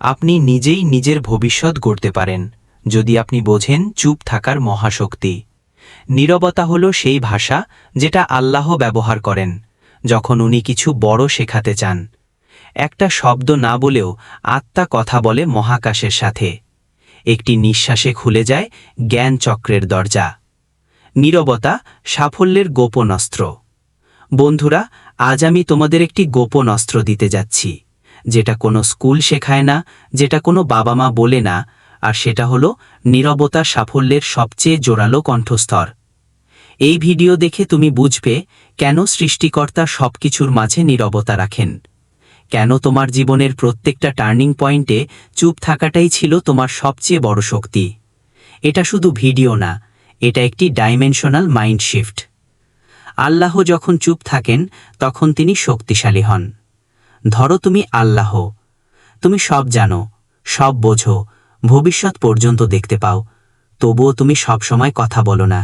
আপনি নিজেই নিজের ভবিষ্যৎ গড়তে পারেন, যদি আপনি বোঝেন চুপ থাকার মহাশক্তি। নীরবতা হল সেই ভাষা যেটা আল্লাহ ব্যবহার করেন, যখন উনি কিছু বড় শেখাতে চান। একটা শব্দ না বলেও আত্মা কথা বলে মহাকাশের সাথে। একটি নিঃশ্বাসে খুলে যায় জ্ঞান চক্রের দরজা। নীরবতা সাফল্যের গোপন অস্ত্র। বন্ধুরা, আজ আমি তোমাদের একটি গোপন অস্ত্র দিতে যাচ্ছি। যেটা কোনো স্কুল শেখায় না, যেটা কোনো বাবা মা বলে না, আর সেটা হলো নীরবতা সাফল্যের সবচেয়ে জোরালো কণ্ঠস্তর এই ভিডিও দেখে তুমি বুঝবে কেন সৃষ্টিকর্তা সবকিছুর মাঝে নীরবতা রাখেন। কেন তোমার জীবনের প্রত্যেকটা টার্নিং পয়েন্টে চুপ থাকাটাই ছিল তোমার সবচেয়ে বড় শক্তি। এটা শুধু ভিডিও না, এটা একটি ডাইমেনশনাল মাইন্ড শিফট আল্লাহ যখন চুপ থাকেন, তখন তিনি শক্তিশালী হন। ধরো তুমি আল্লাহ। তুমি সব জানো, সব বোঝো, ভবিষ্যৎ পর্যন্ত দেখতে পাও। তবুও তুমি সবসময় কথা বলো না,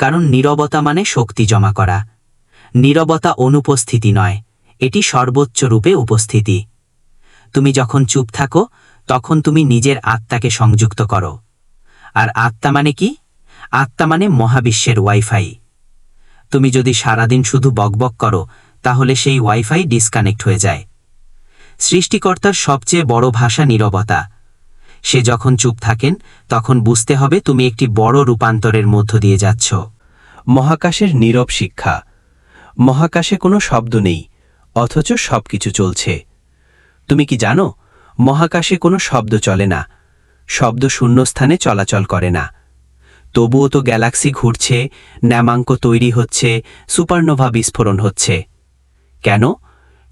কারণ নীরবতা মানে শক্তি জমা করা। নীরবতা অনুপস্থিতি নয়, এটি সর্বোচ্চ রূপে উপস্থিতি। তুমি যখন চুপ থাকো, তখন তুমি নিজের আত্মাকে সংযুক্ত করো। আর আত্মা মানে কি? আত্মা মানে মহাবিশ্বের ওয়াইফাই। তুমি যদি সারাদিন শুধু বকবক করো, তাহলে সেই ওয়াইফাই ডিসকানেক্ট হয়ে যায়। সৃষ্টিকর্তার সবচেয়ে বড় ভাষা নীরবতা। সে যখন চুপ থাকেন, তখন বুঝতে হবে তুমি একটি বড় রূপান্তরের মধ্য দিয়ে যাচ্ছ। মহাকাশের নীরব শিক্ষা। মহাকাশে কোনো শব্দ নেই, অথচ সবকিছু চলছে। তুমি কি জানো, মহাকাশে কোনো শব্দ চলে না, শব্দ শূন্যস্থানে চলাচল করে না। তবুও তো গ্যালাক্সি ঘুরছে, ন্যামাঙ্ক তৈরি হচ্ছে, সুপারনোভা বিস্ফোরণ হচ্ছে। কেন?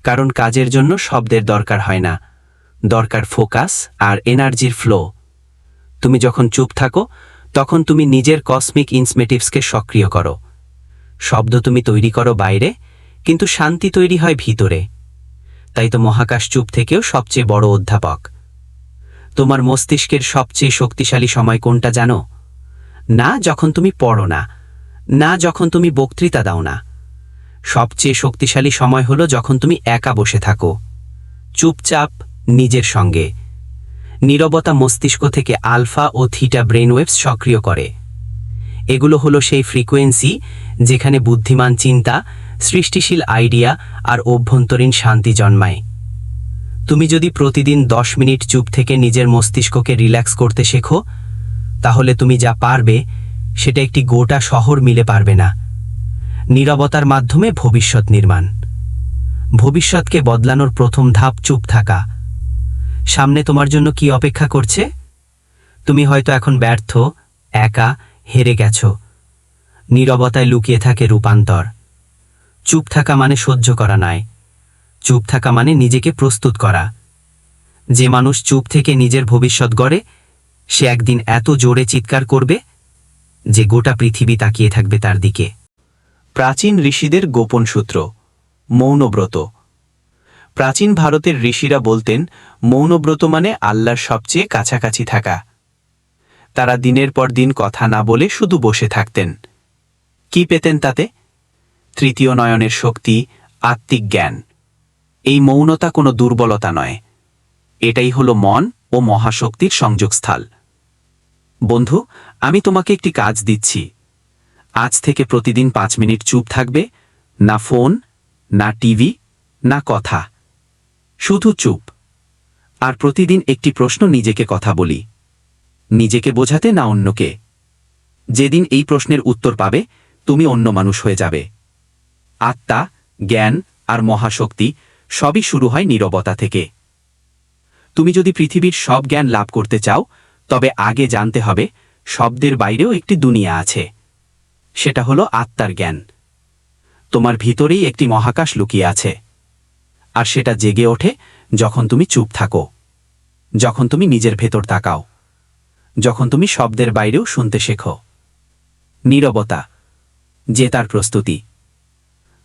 কারণ কাজের জন্য শব্দের দরকার হয় না। দরকার ফোকাস আর এনার্জির ফ্লো। তুমি যখন চুপ থাকো, তখন তুমি নিজের কসমিক ইন্সমেটিভসকে সক্রিয় করো। শব্দ তুমি তৈরি করো বাইরে, কিন্তু শান্তি তৈরি হয় ভিতরে। তাই তো মহাকাশ চুপ থেকেও সবচেয়ে বড় অধ্যাপক। তোমার মস্তিষ্কের সবচেয়ে শক্তিশালী সময় কোনটা জানো? না যখন তুমি পড়ো না না যখন তুমি বক্তৃতা দাও না। সবচেয়ে শক্তিশালী সময় হলো যখন তুমি একা বসে থাকো। চুপচাপ নিজের সঙ্গে। নীরবতা মস্তিষ্ক থেকে আলফা ও থিটা ব্রেনওয়েভস সক্রিয় করে। এগুলো হলো সেই ফ্রিকোয়েন্সি যেখানে বুদ্ধিমান চিন্তা, সৃষ্টিশীল আইডিয়া আর অভ্যন্তরীণ শান্তি জন্মায়। তুমি যদি প্রতিদিন দশ মিনিট চুপ থেকে নিজের মস্তিষ্ককে রিল্যাক্স করতে শেখো, তাহলে তুমি যা পারবে সেটা একটি গোটা শহর মিলে পারবে না। নীরবতার মাধ্যমে ভবিষ্যৎ নির্মাণ। ভবিষ্যৎকে বদলানোর প্রথম ধাপ চুপ থাকা। সামনে তোমার জন্য কি অপেক্ষা করছে? তুমি হয়তো এখন ব্যর্থ, একা, হেরে গেছ। নীরবতায় লুকিয়ে থাকে রূপান্তর। চুপ থাকা মানে সহ্য করা নয়। চুপ থাকা মানে নিজেকে প্রস্তুত করা। যে মানুষ চুপ থেকে নিজের ভবিষ্যৎ গড়ে, সে একদিন এত জোরে চিৎকার করবে যে গোটা পৃথিবী তাকিয়ে থাকবে তার দিকে। প্রাচীন ঋষিদের গোপন সূত্র, মৌনব্রত। প্রাচীন ভারতের ঋষিরা বলতেন, মৌনব্রত মানে আল্লাহর সবচেয়ে কাছাকাছি থাকা। তারা দিনের পর দিন কথা না বলে শুধু বসে থাকতেন। কি পেতেন তাতে? তৃতীয় নয়নের শক্তি, আত্মিক জ্ঞান। এই মৌনতা কোনো দুর্বলতা নয়। এটাই হলো মন ও মহাশক্তির সংযোগস্থল। বন্ধু, আমি তোমাকে একটি কাজ দিচ্ছি। আজ থেকে প্রতিদিন পাঁচ মিনিট চুপ থাকবে, না ফোন, না টিভি, না কথা। শুধু চুপ। আর প্রতিদিন একটি প্রশ্ন নিজেকে কথা বলি। নিজেকে বোঝাতে না অন্যকে। যেদিন এই প্রশ্নের উত্তর পাবে, তুমি অন্য মানুষ হয়ে যাবে। আত্মা, জ্ঞান আর মহাশক্তি সবই শুরু হয় নীরবতা থেকে। তুমি যদি পৃথিবীর সব জ্ঞান লাভ করতে চাও, তবে আগে জানতে হবে, শব্দের বাইরেও একটি দুনিয়া আছে। সেটা হলো আত্মার জ্ঞান। তোমার ভিতরেই একটি মহাকাশ লুকিয়ে আছে। আর সেটা জেগে ওঠে যখন তুমি চুপ থাকো, যখন তুমি নিজের ভেতর তাকাও, যখন তুমি শব্দের বাইরেও শুনতে শেখো। নীরবতা, জেতার প্রস্তুতি।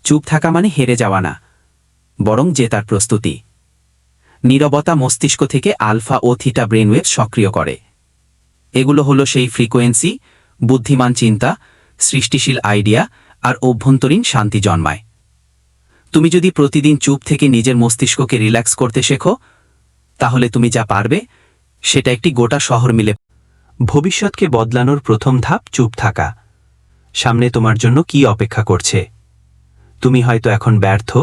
চুপ থাকা মানে হেরে যাওয়া না, বরং জেতার প্রস্তুতি। নীরবতা মস্তিষ্ক থেকে আলফা ও থিটা ব্রেনওয়েভ সক্রিয় করে। এগুলো হলো সেই ফ্রিকোয়েন্সি, বুদ্ধিমান চিন্তা সৃষ্টিশীল আইডিয়া আর অভ্যন্তরীণ শান্তি জন্মায়। তুমি যদি প্রতিদিন চুপ থেকে নিজের মস্তিষ্ককে রিল্যাক্স করতে শেখো, তাহলে তুমি যা পারবে, সেটা একটি গোটা শহর মিলে। ভবিষ্যৎকে বদলানোর প্রথম ধাপ চুপ থাকা। সামনে তোমার জন্য কি অপেক্ষা করছে? তুমি হয়তো এখন ব্যর্থ,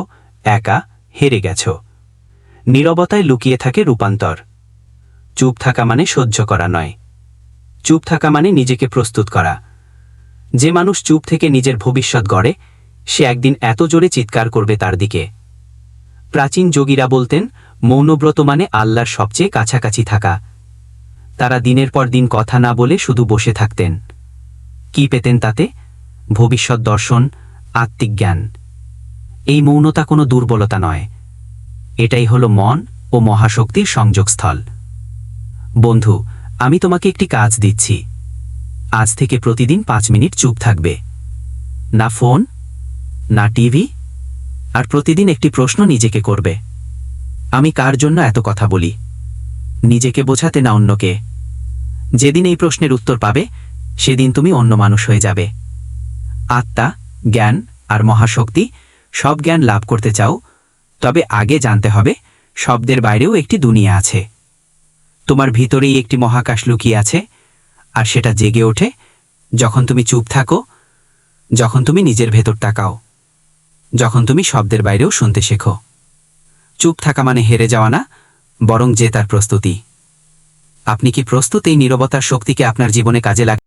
একা, হেরে গেছ। নীরবতায় লুকিয়ে থাকে রূপান্তর। চুপ থাকা মানে সহ্য করা নয়। চুপ থাকা মানে নিজেকে প্রস্তুত করা। যে মানুষ চুপ থেকে নিজের ভবিষ্যৎ গড়ে, সে একদিন এত জোরে চিৎকার করবে তার দিকে। প্রাচীন যোগীরা বলতেন, মৌনব্রত মানে আল্লাহর সবচেয়ে কাছাকাছি থাকা। তারা দিনের পর দিন কথা না বলে শুধু বসে থাকতেন। কি পেতেন তাতে? ভবিষ্যৎ দর্শন, আত্মিক জ্ঞান। এই মৌনতা কোনো দুর্বলতা নয়। এটাই হলো মন ও মহাশক্তির সংযোগস্থল। বন্ধু, আমি তোমাকে একটি কাজ দিচ্ছি। আজ থেকে প্রতিদিন পাঁচ মিনিট চুপ থাকবে। না ফোন, না টিভি, আর প্রতিদিন একটি প্রশ্ন নিজেকে করবে। আমি কার জন্য এত কথা বলি? নিজেকে বোঝাতে না অন্যকে। যেদিন এই প্রশ্নের উত্তর পাবে, সেদিন তুমি অন্য মানুষ হয়ে যাবে। আত্মা, জ্ঞান আর মহাশক্তি সব জ্ঞান লাভ করতে চাও, তবে আগে জানতে হবে শব্দের বাইরেও একটি দুনিয়া আছে। তোমার ভিতরেই একটি মহাকাশ লুকিয়ে আছে আর সেটা জেগে ওঠে যখন তুমি চুপ থাকো, যখন তুমি নিজের ভেতর তাকাও, যখন তুমি শব্দের বাইরেও শুনতে শেখো। চুপ থাকা মানে হেরে যাওয়া না, বরং জেতার প্রস্তুতি। আপনি কি প্রস্তুত এই নিরবতার শক্তিকে আপনার জীবনে কাজে লাগ